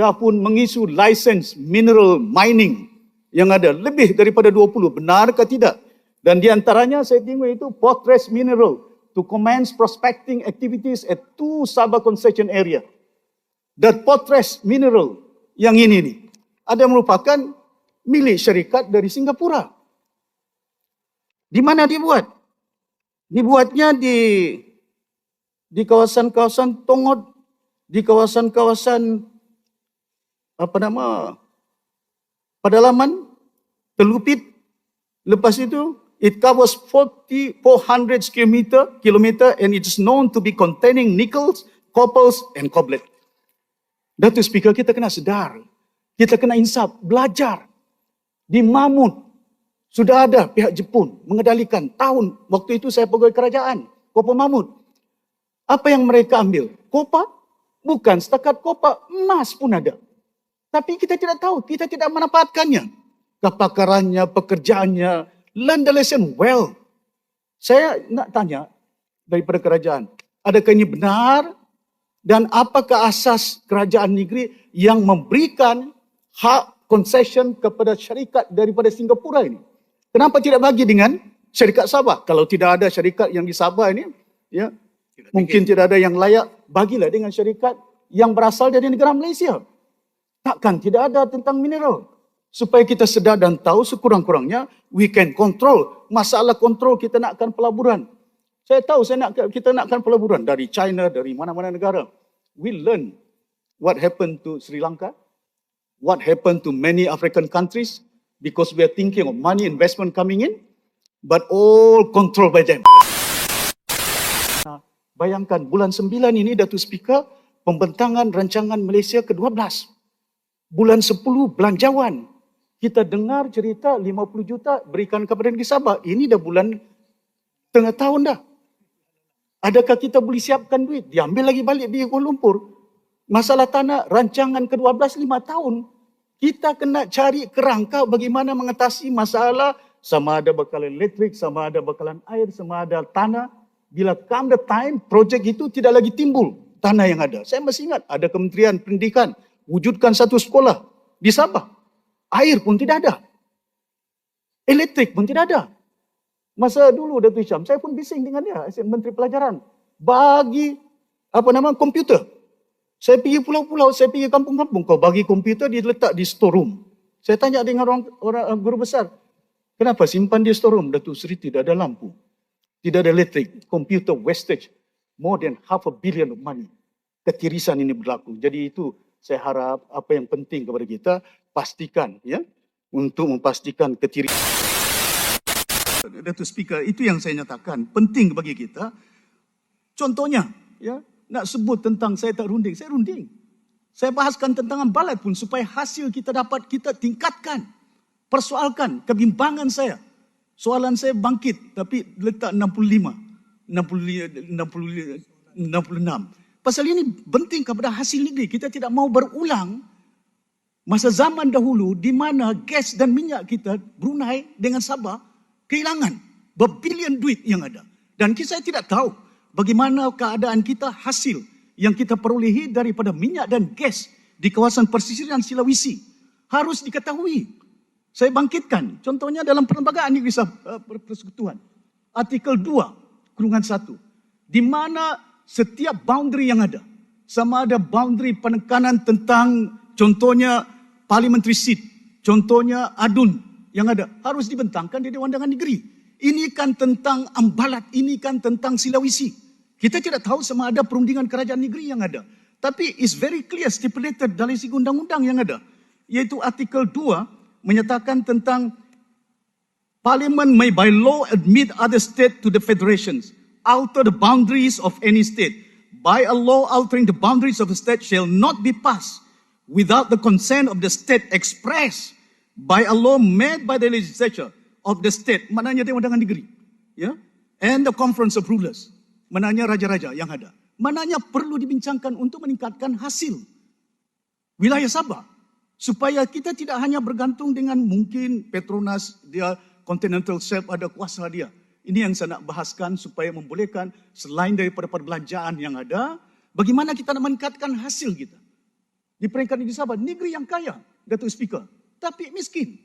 dah pun mengisu license mineral mining yang ada lebih daripada 20. Benar ke tidak? Dan di antaranya saya tengok itu Fortress Mineral to commence prospecting activities at two Sabah concession area. Dan Fortress Mineral yang ini ni ada merupakan milik syarikat dari Singapura. Di mana dibuat? Dibuatnya di di kawasan-kawasan Tongod, di kawasan-kawasan apa nama pedalaman, Telupit. Lepas itu, it covers 40, 400 kilometer, and it is known to be containing nickels, coppers and coblet. Datuk Speaker, kita kena sedar. Kita kena insaf, belajar. Di Mamut, sudah ada pihak Jepun mengendalikan tahun waktu itu saya pegawai kerajaan, Kopa Mamut. Apa yang mereka ambil? Kopa? Bukan setakat kopa, emas pun ada. Tapi kita tidak tahu, kita tidak manfaatkannya. Kepakarannya, pekerjaannya, learn the lesson well. Saya nak tanya daripada kerajaan, adakah ini benar dan apakah asas kerajaan negeri yang memberikan hak concession kepada syarikat daripada Singapura ini? Kenapa tidak bagi dengan syarikat Sabah? Kalau tidak ada syarikat yang di Sabah ini, ya mungkin tidak ada yang layak, bagilah dengan syarikat yang berasal dari negara Malaysia. Takkan tidak ada tentang mineral. Supaya kita sedar dan tahu sekurang-kurangnya, we can control. Masalah kontrol kita nakkan pelaburan. Saya tahu saya nak kita nakkan pelaburan dari China, dari mana-mana negara. We learn what happened to Sri Lanka, what happened to many African countries because we are thinking of money investment coming in, but all controlled by them. Bayangkan bulan 9 ini Datuk Speaker pembentangan rancangan Malaysia ke-12. Bulan 10 belanjawan. Kita dengar cerita 50 juta berikan kepada negeri Sabah. Ini dah bulan tengah tahun dah. Adakah kita boleh siapkan duit? Diambil lagi balik di Kuala Lumpur. Masalah tanah rancangan ke-12 5 tahun. Kita kena cari kerangka bagaimana mengatasi masalah sama ada bekalan elektrik, sama ada bekalan air, sama ada tanah. Bila come the time, projek itu tidak lagi timbul tanah yang ada. Saya masih ingat ada Kementerian Pendidikan wujudkan satu sekolah di Sabah. Air pun tidak ada. Elektrik pun tidak ada. Masa dulu Datuk Syam, saya pun bising dengan dia, Menteri Pelajaran. Bagi apa nama komputer. Saya pergi pulau-pulau, saya pergi kampung-kampung. Kau bagi komputer, dia letak di storeroom. Saya tanya dengan orang, orang guru besar, kenapa simpan di storeroom? Datuk Seri tidak ada lampu. Tidak ada elektrik. Komputer wastage. More than half a billion of money. Ketirisan ini berlaku. Jadi itu saya harap apa yang penting kepada kita, pastikan ya untuk memastikan ketirisan. Datuk Speaker, itu yang saya nyatakan. Penting bagi kita. Contohnya, ya, nak sebut tentang saya tak runding, saya runding. Saya bahaskan tentang balat pun supaya hasil kita dapat kita tingkatkan. Persoalkan kebimbangan saya. Soalan saya bangkit tapi letak 65. 60, 60, 66. Pasal ini penting kepada hasil negeri. Kita tidak mau berulang masa zaman dahulu di mana gas dan minyak kita Brunei dengan Sabah kehilangan berbilion duit yang ada. Dan kita tidak tahu bagaimana keadaan kita hasil yang kita perolehi daripada minyak dan gas di kawasan persisiran Sulawesi harus diketahui. Saya bangkitkan contohnya dalam perlembagaan negeri uh, persekutuan artikel 2 kurungan 1 di mana setiap boundary yang ada sama ada boundary penekanan tentang contohnya parliamentary seat contohnya adun yang ada harus dibentangkan di Dewan Undangan Negeri. Ini kan tentang ambalat, ini kan tentang Sulawesi. Kita tidak tahu sama ada perundingan kerajaan negeri yang ada. Tapi is very clear stipulated dalam segi undang-undang yang ada. Iaitu artikel 2 menyatakan tentang Parliament may by law admit other state to the federations, alter the boundaries of any state. By a law altering the boundaries of a state shall not be passed without the consent of the state express by a law made by the legislature of the state. Maknanya Dewan Undangan Negeri. Ya? And the conference of rulers. Maknanya raja-raja yang ada. Maknanya perlu dibincangkan untuk meningkatkan hasil wilayah Sabah. Supaya kita tidak hanya bergantung dengan mungkin Petronas, dia Continental Shelf ada kuasa dia. Ini yang saya nak bahaskan supaya membolehkan selain daripada perbelanjaan yang ada, bagaimana kita nak meningkatkan hasil kita. di peringkat negeri Sabah, negeri yang kaya, Datuk Speaker, tapi miskin.